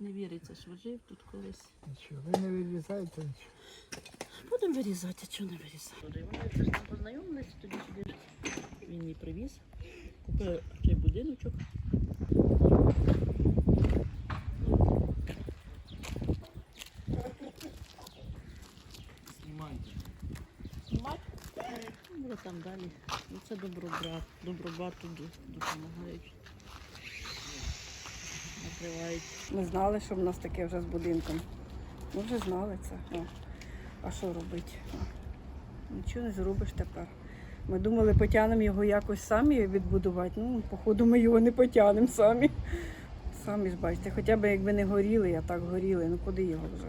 Не віриться, що жив тут колись. Нічого, ви не вирізаєте нічого. Будемо вирізати, а чого не вирізати. Вони це ж там познайомилися, тоді сюди він її привіз. Купив цей будиночок. Знімайте. Ну, там далі. Ну, це добробрат. Добробрат тут допомагають. Накривають. Ми знали, що в нас таке вже з будинком. Ми вже знали це. О. А що робити? Нічого не зробиш тепер. Ми думали, потягнемо його якось самі відбудувати. Ну, походу, ми його не потягнемо самі. Самі ж бачите, хоча б якби не горіли, а так горіли, ну куди його вже?